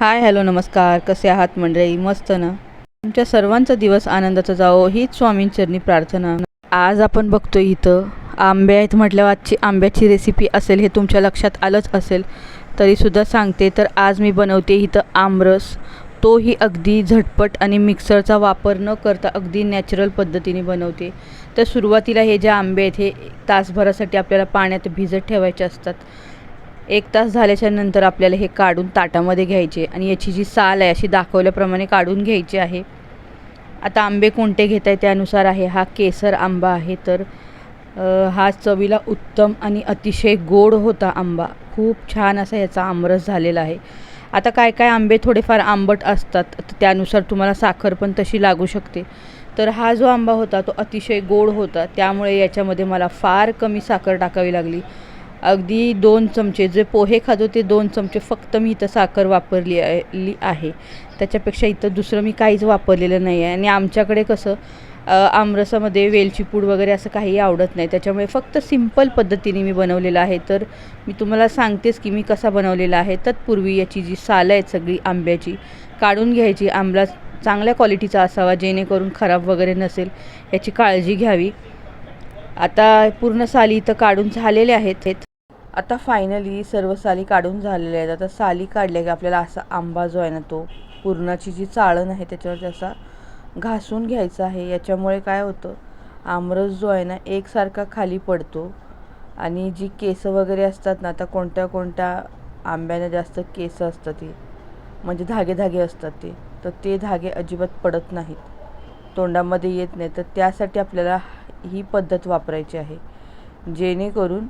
Hi hello नमस्कार. कसे आहात मंडळी? मस्त ना? तुमच्या सर्वांचा दिवस आनंदाचा जावो हीच स्वामींचरणी प्रार्थना. आज आपण बघतो इथं आंबे आहेत म्हटल्यावर आजची आंब्याची रेसिपी असेल हे तुमच्या लक्षात आलंच असेल तरीसुद्धा सांगते. तर आज मी बनवते इथं आमरस. तोही अगदी झटपट आणि मिक्सरचा वापर न करता अगदी नॅचरल पद्धतीने बनवते. तर सुरुवातीला हे जे आंबे आहेत हे तासभरासाठी आपल्याला पाण्यात भिजत ठेवायचे असतात. एक तास झाल्याच्यानंतर आपल्याला हे काढून ताटामध्ये घ्यायचे आणि याची जी साल आहे अशी दाखवल्याप्रमाणे काढून घ्यायची आहे. आता आंबे कोणते घेत आहे त्यानुसार आहे. हा केसर आंबा आहे तर हा चवीला उत्तम आणि अतिशय गोड होता आंबा. खूप छान असा याचा आमरस झालेला आहे. आता काय काय आंबे थोडेफार आंबट असतात तर त्यानुसार तुम्हाला साखर पण तशी लागू शकते. तर हा जो आंबा होता तो अतिशय गोड होता. त्यामुळे याच्यामध्ये मला फार कमी साखर टाकावी लागली. अगदी दोन चमचे जे पोहे खातो ते दोन चमचे फक्त मी इथं साखर वापरली आहे त्याच्यापेक्षा इथं दुसरं मी काहीच वापरलेलं नाही आहे. आणि आमच्याकडे कसं आमरसामध्ये वेलची पूड वगैरे असं काही आवडत नाही. त्याच्यामुळे फक्त सिंपल पद्धतीने मी बनवलेलं आहे. तर मी तुम्हाला सांगतेच की मी कसा बनवलेला आहे. तत्पूर्वी याची जी साल आहेत सगळी आंब्याची काढून घ्यायची. आंबला चांगल्या क्वालिटीचा असावा जेणेकरून खराब वगैरे नसेल याची काळजी घ्यावी. आता पूर्ण साली इथं काढून झालेले आहेत. आता फायनली सर्व साली काढून झालेल्या आहेत. आता साली काढल्या की आपल्याला असा आंबा जो आहे ना तो पुरणाची जी चाळण आहे त्याच्यावर असा घासून घ्यायचा आहे. याच्यामुळे काय होतं आमरस जो आहे ना एकसारखा खाली पडतो. आणि जी केसं वगैरे असतात ना आता कोणत्या कोणत्या आंब्याने जास्त केसं असतात ती म्हणजे धागे धागे असतात ते तर ते धागे अजिबात पडत नाहीत. तोंडामध्ये येत नाही. तर त्यासाठी आपल्याला ही पद्धत वापरायची आहे. जेणेकरून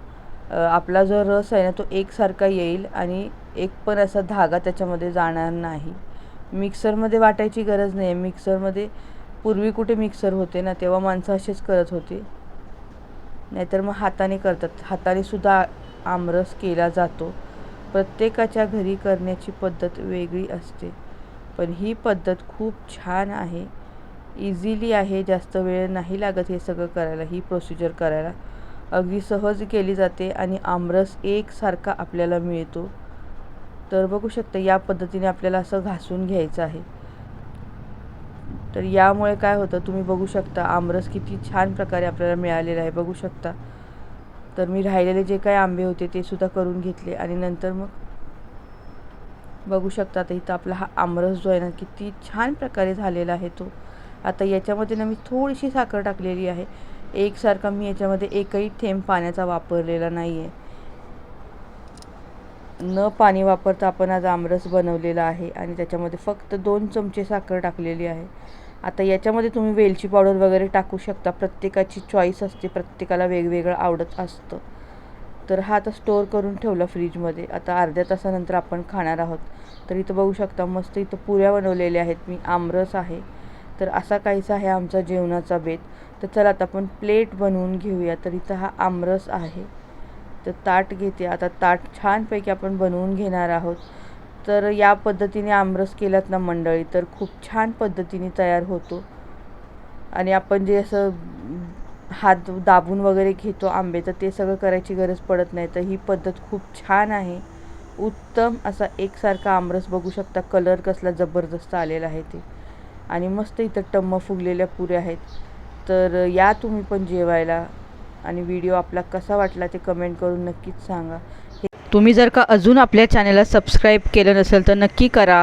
आपला जो रस आहे ना तो एकसारखा येईल आणि एक पण असा धागा त्याच्यामध्ये जाणार नाही. मिक्सरमध्ये वाटायची गरज नाही. आहे मिक्सरमध्ये पूर्वी कुठे मिक्सर होते ना तेव्हा माणसं असेच करत होते. नाहीतर मग हाताने करतात. हाताने सुद्धा आमरस केला जातो. प्रत्येकाच्या घरी करण्याची पद्धत वेगळी असते. पण ही पद्धत खूप छान आहे. इझिली आहे. जास्त वेळ नाही लागत हे सगळं करायला ही प्रोसिजर करायला. अगदी सहज केली जाते आणि आमरस एकसारखा आपल्याला मिळतो. तर बघू शकता या पद्धतीने आपल्याला असं घासून घ्यायचं आहे. तर यामुळे काय होतं तुम्ही बघू शकता आमरस किती छान प्रकारे आपल्याला मिळालेला आहे. बघू शकता. तर मी राहिलेले जे काही आंबे होते ते सुद्धा करून घेतले आणि नंतर मग बघू शकता आता इथं आपला हा आमरस जो आहे ना किती छान प्रकारे झालेला आहे तो. आता याच्यामध्ये ना मी थोडीशी साखर टाकलेली आहे. एकसारखा मी याच्यामध्ये एकही थेंब पाण्याचा वापरलेला नाही आहे न पाणी वापरता आपण आज आमरस बनवलेला आहे आणि त्याच्यामध्ये फक्त दोन चमचे साखर टाकलेली आहे. आता याच्यामध्ये तुम्ही वेलची पावडर वगैरे टाकू शकता. प्रत्येकाची चॉईस असते. प्रत्येकाला वेगवेगळं आवडत असतं. तर हा आता स्टोअर करून ठेवला फ्रीजमध्ये आता अर्ध्या तासानंतर आपण खाणार आहोत. तर इथं बघू शकता मस्त इथं पुऱ्या बनवलेल्या आहेत. मी आमरस आहे. तर असा काहीसा आहे आमचा जेवणाचा बेत. तर चला आता आपण प्लेट बनवून घेऊया तर इथं हा आमरस आहे. तर ताट घेते. आता ताट छानपैकी आपण बनवून घेणार आहोत. तर या पद्धतीने आमरस केलात ना मंडळी तर खूप छान पद्धतीने तयार होतो. आणि आपण जे असं हात दाबून वगैरे घेतो आंबे तर ते सगळं करायची गरज पडत नाही. तर ही पद्धत खूप छान आहे. उत्तम असा एकसारखा आमरस बघू शकता. कलर कसला जबरदस्त आलेला आहे ते. आणि मस्त इथं टम्म फुगलेल्या पुऱ्या आहेत. तर या तुम्ही पण जेवायला आणि व्हिडिओ आपला कसा वाटला ते कमेंट करून नक्कीच सांगा. तुम्ही जर का अजून आपल्या चॅनलला सबस्क्राईब केलं नसेल तर नक्की करा.